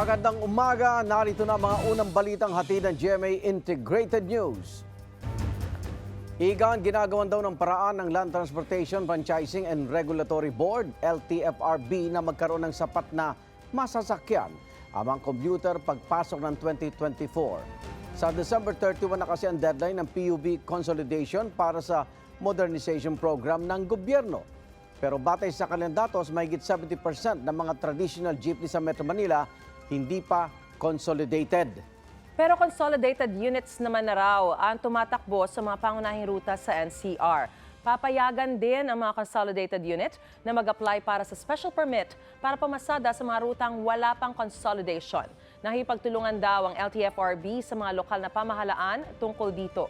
Magandang umaga, narito na mga unang balitang hatid ng GMA Integrated News. Igan, ginagawan daw ng paraan ng Land Transportation Franchising and Regulatory Board, LTFRB, na magkaroon ng sapat na masasakyan ang mga commuter pagpasok ng 2024. Sa December 31 na kasi ang deadline ng PUB consolidation para sa modernization program ng gobyerno. Pero batay sa kanilang datos, mahigit 70% ng mga traditional jeepney sa Metro Manila hindi pa consolidated. Pero consolidated units naman na raw ang tumatakbo sa mga pangunahing ruta sa NCR. Papayagan din ang mga consolidated unit na mag-apply para sa special permit para pamasada sa mga rutang wala pang consolidation. Nahipagtulungan daw ang LTFRB sa mga lokal na pamahalaan tungkol dito.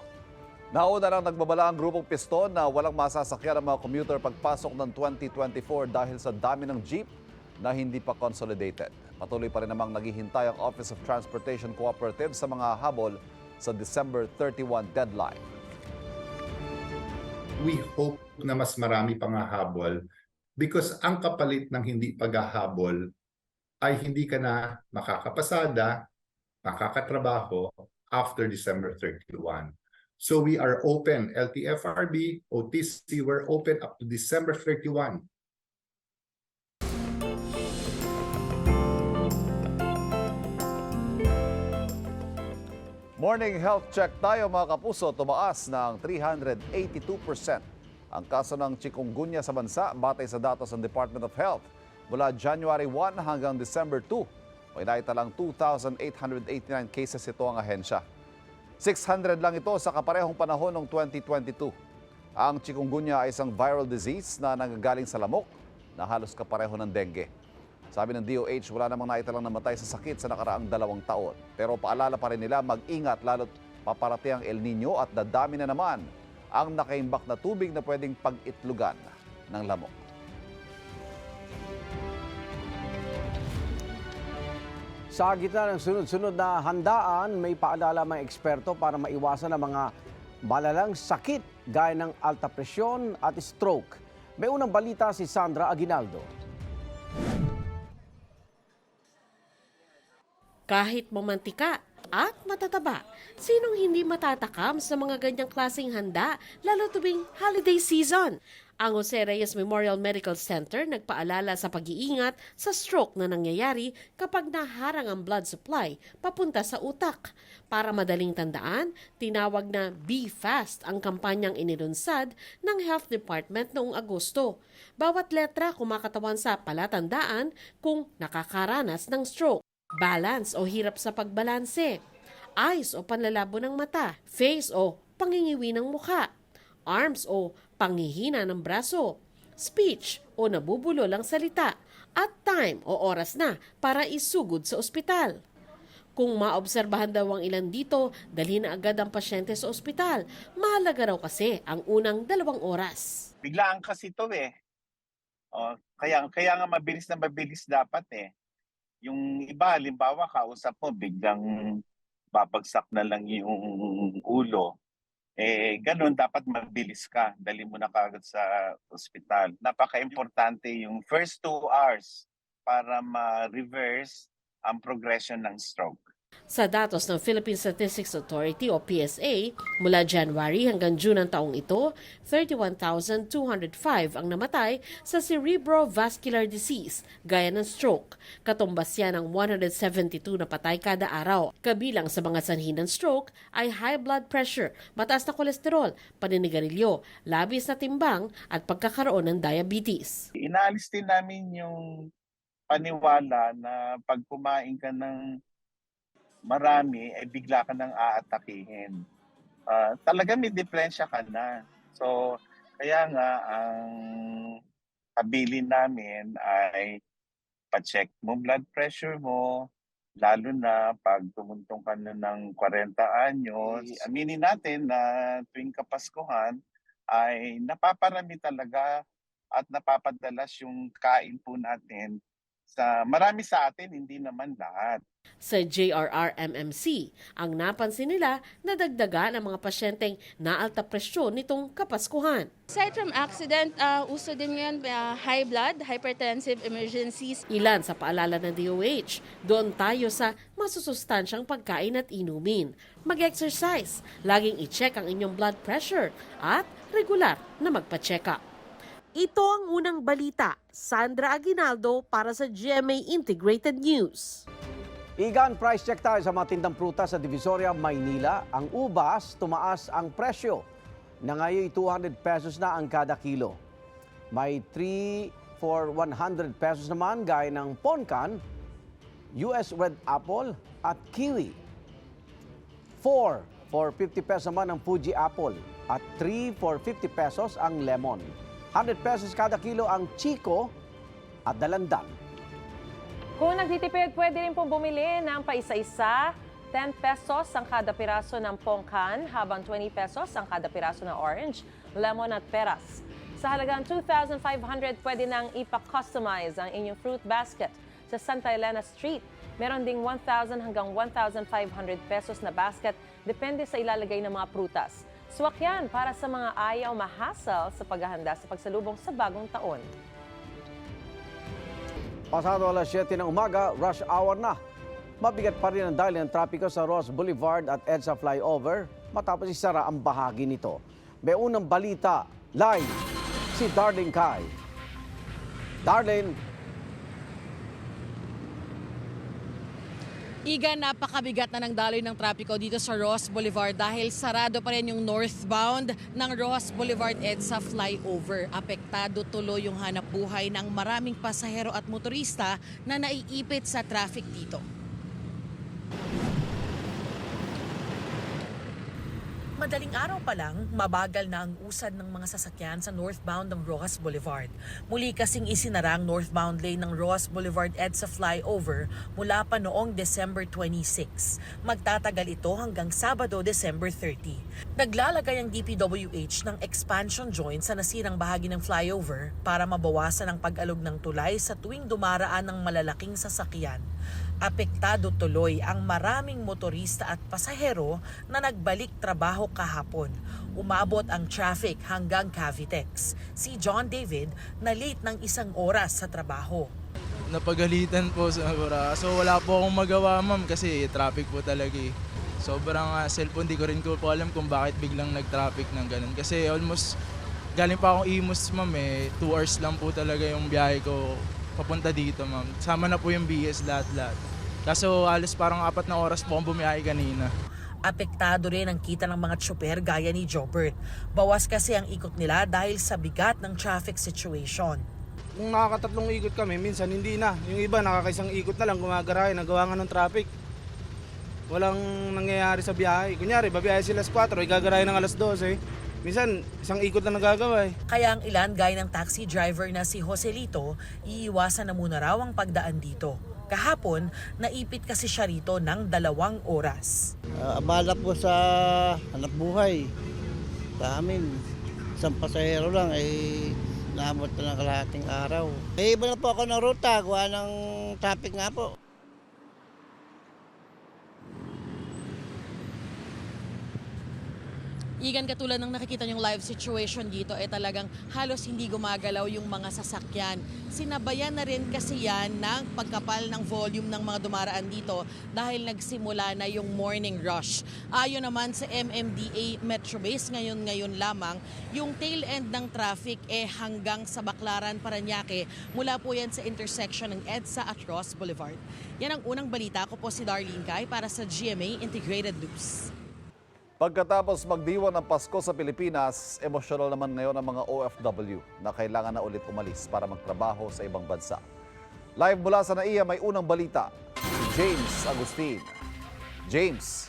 Nauna nang nagbabala ang grupong piston na walang masasakyan ang mga commuter pagpasok ng 2024 dahil sa dami ng jeep na hindi pa consolidated. Patuloy pa rin namang naghihintay ang Office of Transportation Cooperative sa mga habol sa December 31 deadline. we hope na mas marami pang hahabol because ang kapalit ng hindi paghahabol ay hindi ka na makakapasada, makakatrabaho after December 31. So we are open, LTFRB, OTC, we're open up to December 31. Morning health check tayo mga kapuso, tumaas ng 382% ang kaso ng chikungunya sa bansa batay sa datos ng Department of Health. Mula January 1 hanggang December 2, may naitalang 2,889 cases ito ang ahensya. 600 lang ito sa kaparehong panahon ng 2022. Ang chikungunya ay isang viral disease na nanggagaling sa lamok na halos kapareho ng dengue. Sabi ng DOH, wala namang naitalang namatay sa sakit sa nakaraang dalawang taon. Pero paalala pa rin nila mag-ingat lalo't paparating ang El Nino at dadami na naman ang nakaimbak na tubig na pwedeng pag-itlugan ng lamok. Sa gitna ng sunod-sunod na handaan, may paalala mga eksperto para maiwasan ang mga malalang sakit gaya ng alta presyon at stroke. May unang balita si Sandra Aguinaldo. Kahit mamantika at matataba, sinong hindi matatakam sa mga ganyang klaseng handa lalo tuwing holiday season? Ang Jose Reyes Memorial Medical Center nagpaalala sa pag-iingat sa stroke na nangyayari kapag naharang ang blood supply papunta sa utak. Para madaling tandaan, tinawag na Be Fast ang kampanyang inilunsad ng Health Department noong Agosto. Bawat letra kumakatawan sa palatandaan kung nakakaranas ng stroke balance o hirap sa pagbalanse, eyes o panlalabo ng mata, face o pangingiwi ng mukha, arms o pangihina ng braso, speech o nabubulo lang salita, at time o oras na para isugod sa ospital. Kung maobserbahan daw ang ilan dito, dalhin na agad ang pasyente sa ospital. Mahalaga raw kasi ang unang dalawang oras. biglaan kasi ito eh. O, kaya, kaya nga mabilis na mabilis dapat eh. Yung iba, halimbawa, kausap mo, biglang babagsak na lang yung ulo. Eh, ganun, dapat mabilis ka. Dali mo na kagad sa ospital. Napaka-importante yung first two hours para ma-reverse ang progression ng stroke. Sa datos ng Philippine Statistics Authority o PSA, mula January hanggang June ng taong ito, 31,205 ang namatay sa cerebrovascular disease gaya ng stroke. Katumbas yan ng 172 na patay kada araw. Kabilang sa mga sanhi ng stroke ay high blood pressure, mataas na kolesterol, paninigarilyo, labis na timbang at pagkakaroon ng diabetes. Inaalis din namin yung paniwala na pag kumain ka ng marami, eh bigla ka nang aatakihin. Ah, talaga may depresya ka na. So, kaya nga, ang kabilin namin ay pa-check mo blood pressure mo, lalo na pag tumuntong ka na ng 40 anyos. Aminin natin na tuwing Kapaskuhan ay napaparami talaga at napapadalas yung kain po natin Sa marami sa atin, hindi naman lahat. Sa JRRMMC, ang napansin nila na dagdagan ang mga pasyenteng naalta presyon nitong Kapaskuhan. Aside from accident, uh, uso din ngayon uh, high blood, hypertensive emergencies. Ilan sa paalala ng DOH, doon tayo sa masusustansyang pagkain at inumin. Mag-exercise, laging i-check ang inyong blood pressure at regular na magpa-check up. Ito ang unang balita. Sandra Aguinaldo para sa GMA Integrated News. Igan, price check tayo sa mga tindang prutas sa Divisoria, Maynila. Ang ubas, tumaas ang presyo. Na ngayon 200 pesos na ang kada kilo. May 3 for 100 pesos naman gaya ng ponkan, US red apple at kiwi. 4 for 50 pesos naman ang Fuji apple at 3 for 50 pesos ang lemon. 100 pesos kada kilo ang chico at dalandan. Kung nagtitipid, pwede rin pong bumili ng paisa-isa. 10 pesos ang kada piraso ng pongkan, habang 20 pesos ang kada piraso ng orange, lemon at peras. Sa halagang 2,500, pwede nang ipa-customize ang inyong fruit basket sa Santa Elena Street. Meron ding 1,000 hanggang 1,500 pesos na basket, depende sa ilalagay ng mga prutas. Swak yan para sa mga ayaw mahasal sa paghahanda sa pagsalubong sa bagong taon. Pasado alas 7 ng umaga, rush hour na. Mabigat pa rin ang dahil ng trapiko sa Ross Boulevard at EDSA flyover matapos isara ang bahagi nito. May unang balita, live, si Darlene Kai. Darlene, Iga, napakabigat na ng daloy ng trapiko dito sa Ross Boulevard dahil sarado pa rin yung northbound ng Ross Boulevard EDSA flyover. Apektado tuloy yung hanap buhay ng maraming pasahero at motorista na naiipit sa traffic dito. Madaling araw pa lang, mabagal na ang usad ng mga sasakyan sa northbound ng Rojas Boulevard. Muli kasing isinara ang northbound lane ng Rojas Boulevard EDSA flyover mula pa noong December 26. Magtatagal ito hanggang Sabado, December 30. Naglalagay ang DPWH ng expansion joint sa nasirang bahagi ng flyover para mabawasan ang pag-alog ng tulay sa tuwing dumaraan ng malalaking sasakyan. Apektado tuloy ang maraming motorista at pasahero na nagbalik trabaho kahapon. Umabot ang traffic hanggang Cavitex. Si John David na late ng isang oras sa trabaho. napagalitan po sa Agora. So wala po akong magawa ma'am kasi traffic po talaga eh. Sobrang ah, cellphone, di ko rin ko po alam kung bakit biglang nag-traffic ng ganun. Kasi almost galing pa akong Imus ma'am eh. Two hours lang po talaga yung biyahe ko papunta dito ma'am. Sama na po yung BS lahat-lahat. Kaso alas parang apat na oras po akong bumiyahe kanina. Apektado rin ang kita ng mga tsuper gaya ni Jobert. Bawas kasi ang ikot nila dahil sa bigat ng traffic situation. Kung nakakatatlong ikot kami, minsan hindi na. Yung iba nakakaisang ikot na lang gumagarahe, nagawa nga ng traffic. Walang nangyayari sa biyahe. Kunyari, babiyahe sila alas 4, igagarahe ng alas 12. Minsan, isang ikot na nagagawa eh. Kaya ang ilan gaya ng taxi driver na si Joselito, iiwasan na muna raw ang pagdaan dito. Kahapon, naipit kasi siya rito ng dalawang oras. Ah, abala po sa hanap buhay. Sa amin, isang pasahero lang ay naabot na ng kalahating araw. Eh, iba na po ako ng ruta, gawa ng traffic nga po. Igan katulad ng nakikita yung live situation dito ay talagang halos hindi gumagalaw yung mga sasakyan. Sinabayan na rin kasi yan ng pagkapal ng volume ng mga dumaraan dito dahil nagsimula na yung morning rush. Ayon naman sa MMDA Metrobase ngayon ngayon lamang, yung tail end ng traffic eh hanggang sa Baclaran, Paranaque. Mula po yan sa intersection ng EDSA at Ross Boulevard. Yan ang unang balita ko po si Darlene Kai para sa GMA Integrated News. Pagkatapos magdiwan ng Pasko sa Pilipinas, emosyonal naman ngayon ang mga OFW na kailangan na ulit umalis para magtrabaho sa ibang bansa. Live mula sa NAIA may unang balita, si James Agustin. James.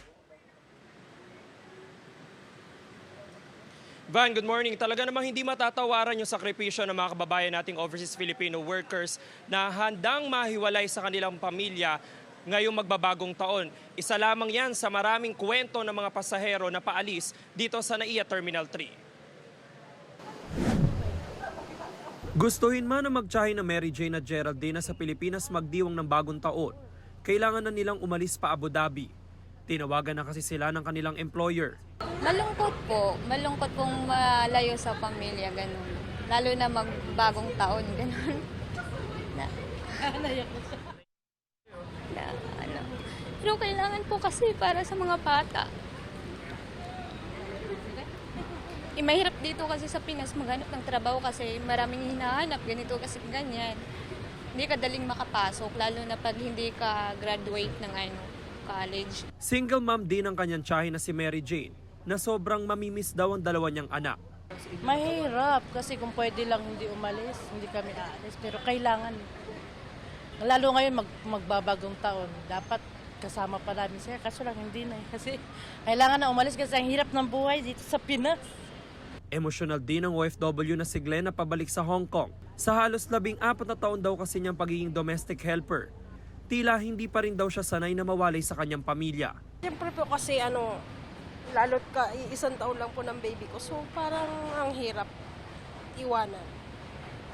Van, good morning. Talaga namang hindi matatawaran yung sakripisyo ng mga kababayan nating overseas Filipino workers na handang mahiwalay sa kanilang pamilya ngayong magbabagong taon. Isa lamang yan sa maraming kwento ng mga pasahero na paalis dito sa NAIA Terminal 3. Gustuhin man na magtsahe na Mary Jane at Geraldine na sa Pilipinas magdiwang ng bagong taon, kailangan na nilang umalis pa Abu Dhabi. Tinawagan na kasi sila ng kanilang employer. Malungkot po. Malungkot pong malayo sa pamilya, ganun. Lalo na magbagong taon, ganun. Na, na, ano. Pero kailangan po kasi para sa mga bata. Eh, mahirap dito kasi sa Pinas maghanap ng trabaho kasi maraming hinahanap, ganito kasi ganyan. Hindi ka daling makapasok, lalo na pag hindi ka graduate ng ano, college. Single mom din ang kanyang tsahe na si Mary Jane na sobrang mamimiss daw ang dalawa niyang anak. Mahirap kasi kung pwede lang hindi umalis, hindi kami aalis. Pero kailangan, lalo ngayon mag, magbabagong taon, dapat kasama pa namin siya. Kaso lang hindi na eh. Kasi kailangan na umalis kasi ang hirap ng buhay dito sa Pinas. Emosyonal din ang OFW na si Glenn na pabalik sa Hong Kong. Sa halos labing apat na taon daw kasi niyang pagiging domestic helper. Tila hindi pa rin daw siya sanay na mawalay sa kanyang pamilya. Siyempre po kasi ano, lalo't ka, isang taon lang po ng baby ko. So parang ang hirap iwanan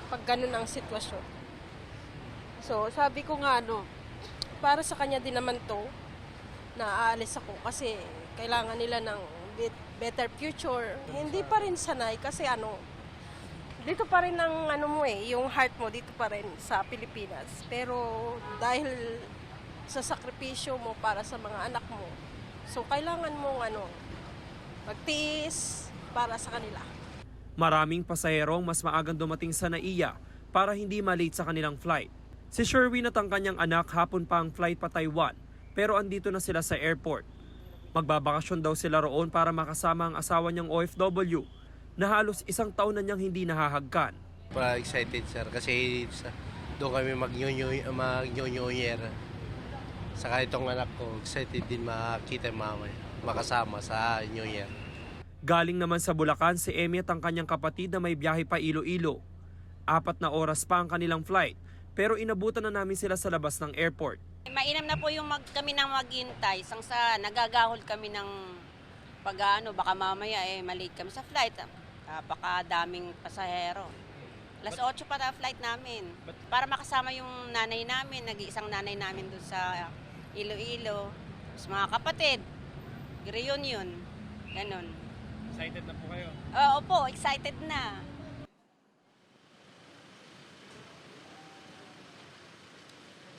pag ganun ang sitwasyon. So sabi ko nga ano, para sa kanya din naman to, na aalis ako kasi kailangan nila ng better future. Hindi pa rin sanay kasi ano, dito pa rin ang ano mo eh, yung heart mo dito pa rin sa Pilipinas. Pero dahil sa sakripisyo mo para sa mga anak mo, so kailangan mong ano, magtiis para sa kanila. Maraming pasaherong mas maagang dumating sa NAIA para hindi malate sa kanilang flight. Si Sherwin at ang kanyang anak hapon pa ang flight pa Taiwan pero andito na sila sa airport. Magbabakasyon daw sila roon para makasama ang asawa niyang OFW na halos isang taon na niyang hindi nahahagkan. Pa excited sir kasi doon kami mag-new mag year. Saka itong anak ko, excited din makita yung mama, makasama sa New Year. Galing naman sa Bulacan si Emmy at ang kanyang kapatid na may biyahe pa Iloilo. Apat na oras pa ang kanilang flight pero inabutan na namin sila sa labas ng airport. Mainam na po yung mag, kami nang maghintay, sang sa nagagahol kami ng pag ano, baka mamaya eh malate kami sa flight. Ah, baka daming pasahero. Alas 8 pa na flight namin. Para makasama yung nanay namin, nag-iisang nanay namin doon sa Iloilo. Tapos mga kapatid, reunion. Ganon. Excited na po kayo? Oo po, excited na.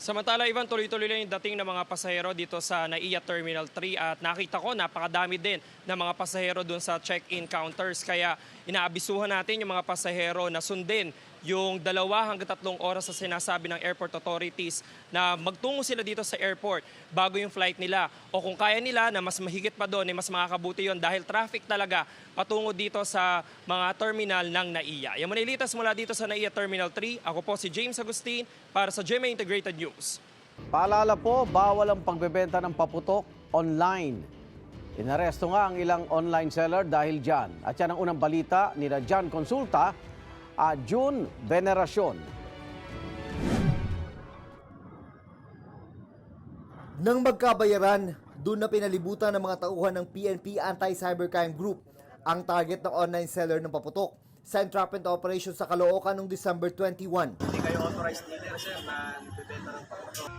Samantala, Ivan, tuloy-tuloy lang yung dating ng mga pasahero dito sa NAIA Terminal 3 at nakita ko napakadami din ng mga pasahero doon sa check-in counters. Kaya inaabisuhan natin yung mga pasahero na sundin yung dalawa hanggang tatlong oras sa sinasabi ng airport authorities na magtungo sila dito sa airport bago yung flight nila. O kung kaya nila na mas mahigit pa doon, eh, mas makakabuti yon dahil traffic talaga patungo dito sa mga terminal ng NAIA. Yan muna ilitas mula dito sa NAIA Terminal 3. Ako po si James Agustin para sa GMA Integrated News. Paalala po, bawal ang pagbebenta ng paputok online. Inaresto nga ang ilang online seller dahil dyan. At yan ang unang balita ni Jan Consulta at June Veneracion. Nang magkabayaran, doon na pinalibutan ng mga tauhan ng PNP Anti-Cybercrime Group ang target ng online seller ng paputok sa entrapment operation sa Caloocan noong December 21. Hindi kayo authorized dealer, sir, na ng paputok.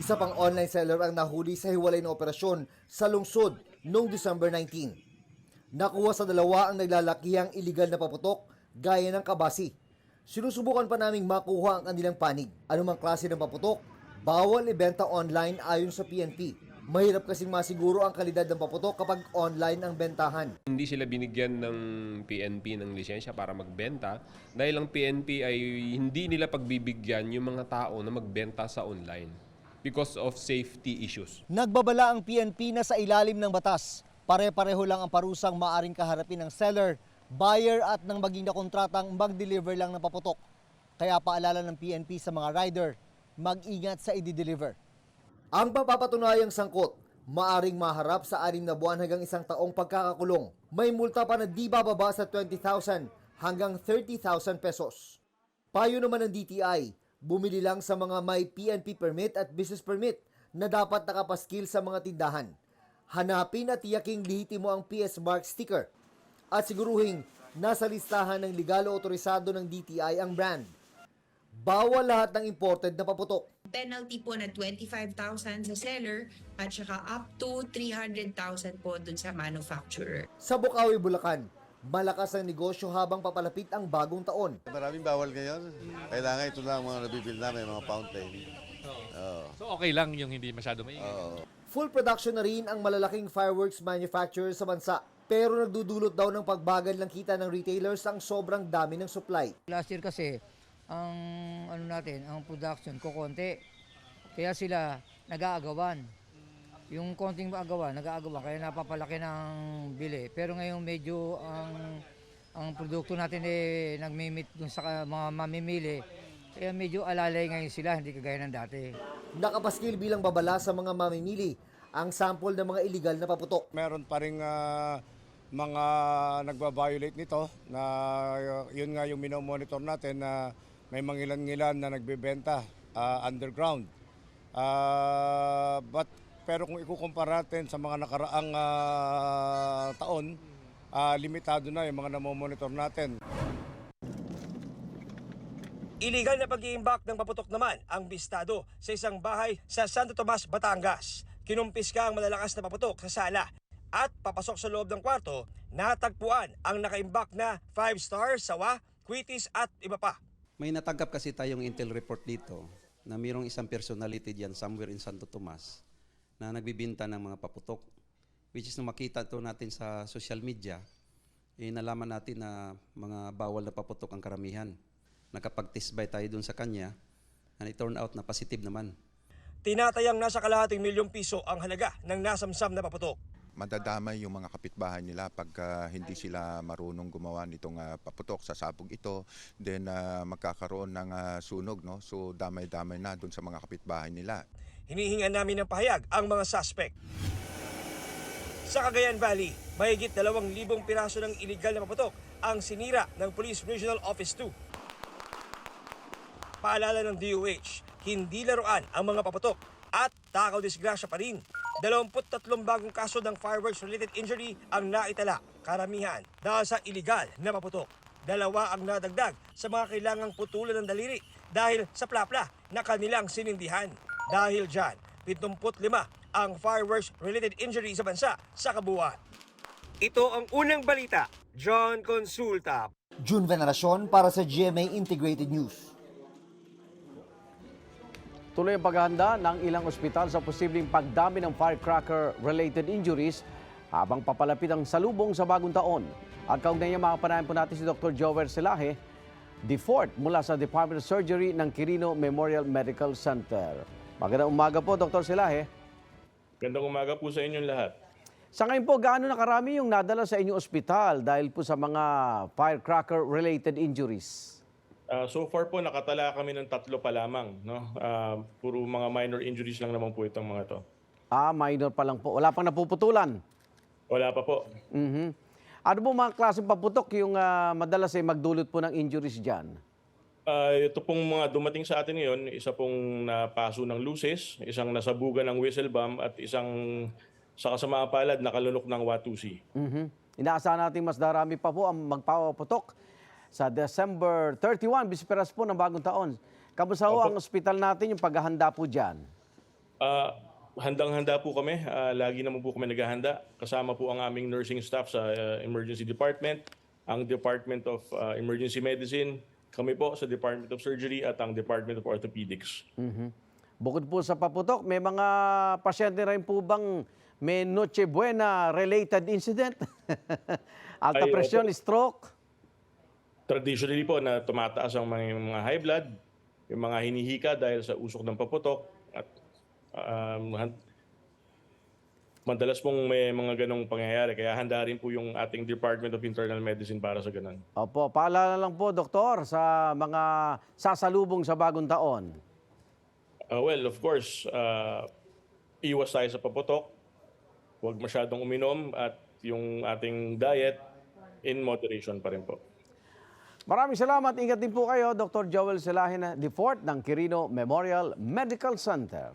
Isa pang online seller ang nahuli sa hiwalay na operasyon sa lungsod noong December 19. Nakuha sa dalawa ang naglalakihang iligal na paputok gaya ng kabasi. Sinusubukan pa naming makuha ang kanilang panig. Anumang klase ng paputok, bawal ibenta online ayon sa PNP. Mahirap kasing masiguro ang kalidad ng paputok kapag online ang bentahan. Hindi sila binigyan ng PNP ng lisensya para magbenta dahil ang PNP ay hindi nila pagbibigyan yung mga tao na magbenta sa online because of safety issues. Nagbabala ang PNP na sa ilalim ng batas. Pare-pareho lang ang parusang maaring kaharapin ng seller, buyer at ng maging nakontratang mag-deliver lang ng paputok. Kaya paalala ng PNP sa mga rider, mag-ingat sa i-deliver. Ang papapatunayang sangkot, maaring maharap sa anim na buwan hanggang isang taong pagkakakulong. May multa pa na di bababa sa 20,000 hanggang 30,000 pesos. Payo naman ng DTI, bumili lang sa mga may PNP permit at business permit na dapat nakapaskil sa mga tindahan. Hanapin at tiyaking lihitimo ang PS Mark sticker at siguruhing nasa listahan ng legal o otorisado ng DTI ang brand. Bawal lahat ng imported na paputok. penalty po na 25,000 sa seller at saka up to 300,000 po dun sa manufacturer. Sa Bukawi, Bulacan, malakas ang negosyo habang papalapit ang bagong taon. Maraming bawal ngayon. Kailangan ito lang ang mga nabibil namin, mga fountain. Oo. So okay lang yung hindi masyado maingay. Full production na rin ang malalaking fireworks manufacturer sa bansa. Pero nagdudulot daw ng pagbagal ng kita ng retailers ang sobrang dami ng supply. Last year kasi, ang ano natin, ang production ko konti. Kaya sila nag-aagawan. Yung konting agawan, nag-aagawan, kaya napapalaki ng bili. Pero ngayon medyo ang ang produkto natin eh nagmimit dun sa mga mamimili. Kaya medyo alalay ngayon sila, hindi kagaya ng dati. Nakapaskil bilang babala sa mga mamimili ang sample ng mga illegal na paputok. Meron pa rin ah, mga nagba-violate nito na uh, yun nga yung minomonitor natin na may mangilan-ngilan na nagbebenta ah, underground. Ah, but pero kung ikukumpara natin sa mga nakaraang ah, taon, ah, limitado na yung mga namomonitor natin. Illegal na pag-iimbak ng paputok naman ang bistado sa isang bahay sa Santo Tomas, Batangas. Kinumpiska ang malalakas na paputok sa sala at papasok sa loob ng kwarto, natagpuan ang nakaimbak na 5 stars, sawa, quitis at iba pa. May natanggap kasi tayong intel report dito na mayroong isang personality diyan somewhere in Santo Tomas na nagbibinta ng mga paputok which is nung makita to natin sa social media eh nalaman natin na mga bawal na paputok ang karamihan. Nakapag-testbay tayo dun sa kanya and it turned out na positive naman. Tinatayang nasa kalahating milyong piso ang halaga ng nasamsam na paputok. Madadamay yung mga kapitbahay nila pagka hindi sila marunong gumawa nitong ah, paputok sa sabog ito then ah, magkakaroon ng ah, sunog no so damay-damay na doon sa mga kapitbahay nila Hinihingan namin ng pahayag ang mga suspect. Sa Cagayan Valley, mahigit 2,000 piraso ng iligal na paputok ang sinira ng Police Regional Office 2. Paalala ng DOH, hindi laruan ang mga paputok at takaw disgrasya pa rin. 23 bagong kaso ng fireworks-related injury ang naitala, karamihan dahil sa iligal na paputok. Dalawa ang nadagdag sa mga kailangang putulan ng daliri dahil sa plapla na kanilang sinindihan. Dahil dyan, 75 ang fireworks-related injury sa bansa sa kabuuan. Ito ang unang balita. John Consulta, June Veneracion para sa GMA Integrated News. Tuloy ang paghahanda ng ilang ospital sa posibleng pagdami ng firecracker-related injuries habang papalapit ang salubong sa bagong taon. At kaugnay niya makapanayan po natin si Dr. Joel Selahe, DeFort mula sa Department of Surgery ng Quirino Memorial Medical Center. Magandang umaga po, Dr. Selahe. Gandang umaga po sa inyong lahat. Sa ngayon po, gaano na karami yung nadala sa inyong ospital dahil po sa mga firecracker-related injuries? Ah, so far po nakatala kami ng tatlo pa lamang, no? Ah, puro mga minor injuries lang naman po itong mga to. Ah, minor pa lang po. Wala pang napuputulan. Wala pa po. Mhm. Ano po mga klaseng paputok yung ah, madalas ay magdulot po ng injuries dyan? Ah, ito pong mga dumating sa atin ngayon, isa pong napaso ng luces, isang nasabugan ng whistle bomb at isang sa kasamaang palad nakalunok ng Watusi. Mhm. Inaasahan natin mas darami pa po ang magpapaputok sa December 31, bisperas po ng bagong taon. Kamusta ho ang ospital natin, yung paghahanda po dyan? Ah, handang-handa po kami. Ah, lagi naman po kami naghahanda. Kasama po ang aming nursing staff sa ah, emergency department, ang Department of ah, Emergency Medicine, kami po sa Department of Surgery at ang Department of Orthopedics. Mhm. Bukod po sa paputok, may mga pasyente rin po bang may Noche Buena related incident? Alta Ay, presyon, stroke? Traditionally po na tumataas ang mga, mga high blood, yung mga hinihika dahil sa usok ng paputok at um, madalas pong may mga ganong pangyayari. Kaya handa rin po yung ating Department of Internal Medicine para sa ganon. Opo, paalala lang po, doktor, sa mga sasalubong sa bagong taon. Uh, well, of course, uh, iwas tayo sa paputok. Huwag masyadong uminom at yung ating diet in moderation pa rin po. Maraming salamat. Ingat din po kayo, Dr. Joel Selahina, DeFort ng Quirino Memorial Medical Center.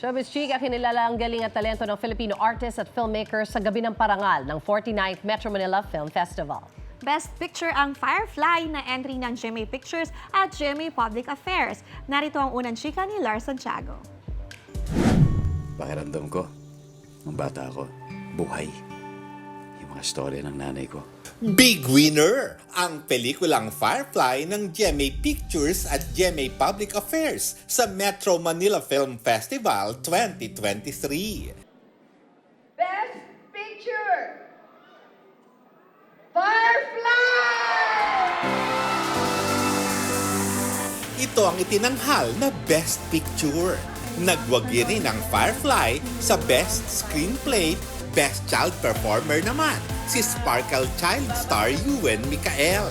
Showbiz Chica, kinilala ang galing at talento ng Filipino artists at filmmakers sa gabi ng parangal ng 49th Metro Manila Film Festival. Best Picture ang Firefly na entry ng GMA Pictures at GMA Public Affairs. Narito ang unang chika ni Lars Santiago. Pakiramdam ko, nung bata ako, buhay. Yung mga story ng nanay ko. Big winner ang pelikulang Firefly ng GMA Pictures at GMA Public Affairs sa Metro Manila Film Festival 2023. Best Picture! Firefly! Ito ang itinanghal na Best Picture. Nagwagi rin ang Firefly sa Best Screenplay, Best Child Performer naman si Sparkle Child star Ewan Mikael.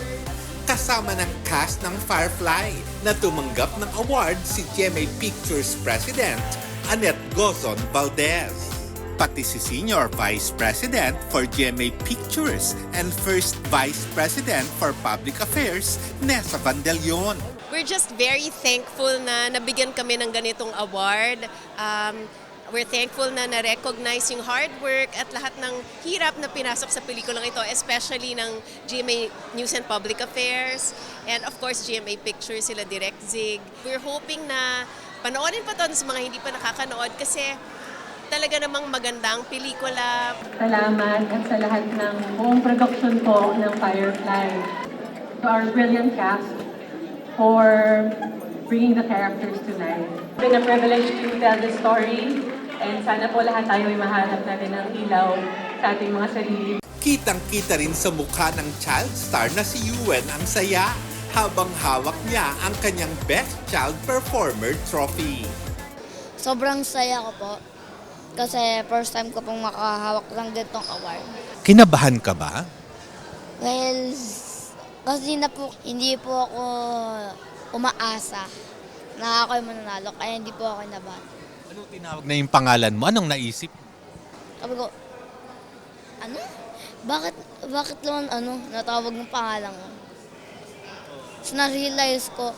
Kasama ng cast ng Firefly na tumanggap ng award si GMA Pictures President Annette Gozon Valdez. Pati si Senior Vice President for GMA Pictures and First Vice President for Public Affairs, Nessa Vandelion. We're just very thankful na nabigyan kami ng ganitong award. Um, we're thankful na na-recognize yung hard work at lahat ng hirap na pinasok sa pelikulang ito, especially ng GMA News and Public Affairs and of course GMA Pictures, sila Direct Zig. We're hoping na panoorin pa to sa mga hindi pa nakakanood kasi talaga namang magandang pelikula. Salamat at sa lahat ng buong production po ng Firefly. To our brilliant cast for bringing the characters to life. It's been a privilege to tell the story and sana po lahat tayo ay mahanap natin ng ilaw sa ating mga sarili. Kitang-kita rin sa mukha ng child star na si Ewan ang saya habang hawak niya ang kanyang Best Child Performer trophy. Sobrang saya ko po. Kasi first time ko pong makahawak ng ganitong award. Kinabahan ka ba? Well, kasi na po, hindi po ako umaasa na ako yung mananalo. Kaya hindi po ako nabahan. Anong tinawag na yung pangalan mo? Anong naisip? Sabi ko, ano? Bakit, bakit naman ano, natawag ng pangalan ko? So, na-realize ko,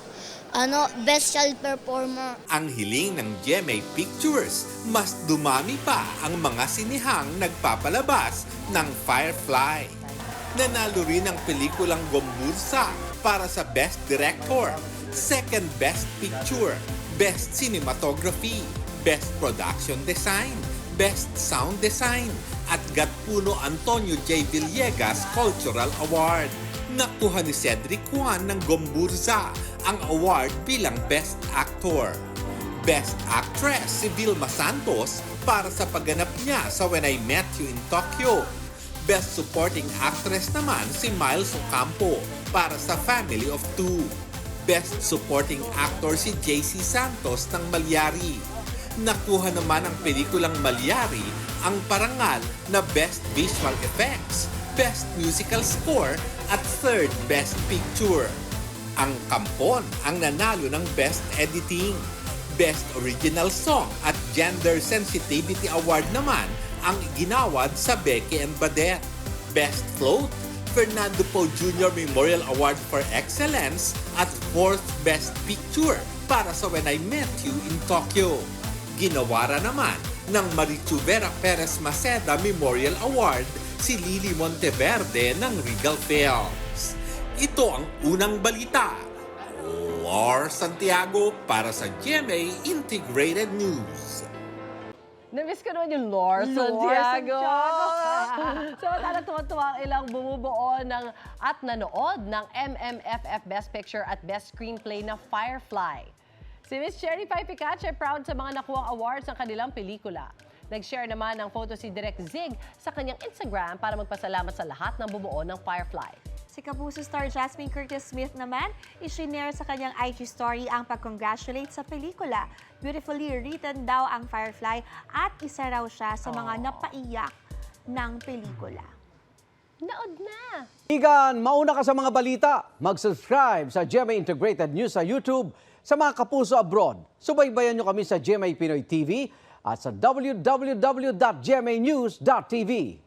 ano, best child performer. Ang hiling ng GMA Pictures, mas dumami pa ang mga sinihang nagpapalabas ng Firefly. Nanalo rin ang pelikulang Gombursa para sa Best Director, Second Best Picture, Best Cinematography, Best Production Design, Best Sound Design, at Gatpuno Antonio J. Villegas Cultural Award. Nakuha ni Cedric Juan ng Gomburza ang award bilang Best Actor. Best Actress si Vilma Santos para sa pagganap niya sa When I Met You in Tokyo. Best Supporting Actress naman si Miles Ocampo para sa Family of Two. Best Supporting Actor si JC Santos ng Malyari. Nakuha naman ang pelikulang Malyari ang parangal na Best Visual Effects, Best Musical Score at Third Best Picture. Ang Kampon ang nanalo ng Best Editing. Best Original Song at Gender Sensitivity Award naman ang ginawad sa Becky and Badet. Best Float, Fernando Poe Jr. Memorial Award for Excellence at Fourth Best Picture para sa When I Met You in Tokyo. Ginawara naman ng Marichu Vera Perez Maceda Memorial Award si Lily Monteverde ng Regal Films. Ito ang unang balita. Lars Santiago para sa GMA Integrated News. Namiss ko naman yung Lord Lord Santiago. Santiago. so, talagang tuwa-tuwa ang ilang bumubuo ng, at nanood ng MMFF Best Picture at Best Screenplay na Firefly. Si Miss Cherry Pie Picache proud sa mga nakuha awards ng kanilang pelikula. Nag-share naman ng photo si Direk Zig sa kanyang Instagram para magpasalamat sa lahat ng bumuo ng Firefly. Si Kapuso star Jasmine Curtis Smith naman, isinare sa kanyang IG story ang pag-congratulate sa pelikula. Beautifully written daw ang Firefly at isa raw siya sa mga napaiyak ng pelikula. Naod na! Igan, mauna ka sa mga balita. Mag-subscribe sa GMA Integrated News sa YouTube sa mga kapuso abroad. Subaybayan nyo kami sa GMA Pinoy TV at sa www.gmanews.tv.